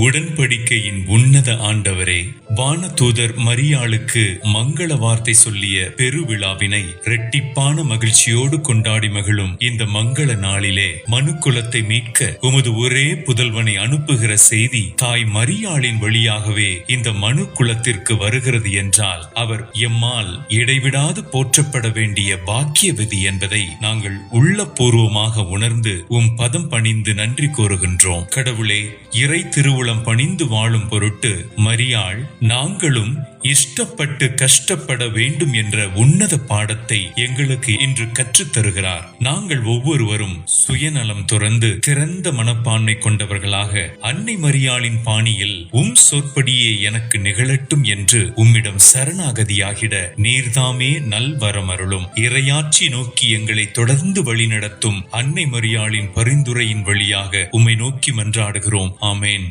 உடன்படிக்கையின் உன்னத ஆண்டவரே வானதூதர் மரியாளுக்கு மங்கள வார்த்தை சொல்லிய பெருவிழாவினை இரட்டிப்பான மகிழ்ச்சியோடு கொண்டாடி மகிழும் இந்த மங்கள நாளிலே மனுக்குலத்தை மீட்க உமது ஒரே புதல்வனை அனுப்புகிற செய்தி தாய் மரியாளின் வழியாகவே இந்த மனு குலத்திற்கு வருகிறது என்றால் அவர் எம்மால் இடைவிடாது போற்றப்பட வேண்டிய பாக்கியவதி என்பதை நாங்கள் உள்ளபூர்வமாக உணர்ந்து உம் பதம் பணிந்து நன்றி கூறுகின்றோம். கடவுளே இறை திருவுளம் பணிந்து வாழும் பொருட்டு மரியாள் நாங்களும் இஷ்டப்பட்டு கஷ்டப்பட வேண்டும் என்ற உன்னத பாடத்தை எங்களுக்கு இன்று கற்றுத் தருகிறார். நாங்கள் ஒவ்வொருவரும் சுயநலம் துறந்து திறந்த மனப்பான்மை கொண்டவர்களாக அன்னை மரியாளின் பாணியில் உம் சொற்படியே எனக்கு நிகழட்டும் என்று உம்மிடம் சரணாகதியாகிட நீர்தாமே நல்வரமருளும். இரையாட்சி நோக்கி எங்களை தொடர்ந்து வழிநடத்தும் அன்னை மரியாளின் பரிந்துரையின் வழியாக உம்மை நோக்கி மன்றாடுகிறோம். ஆமேன்.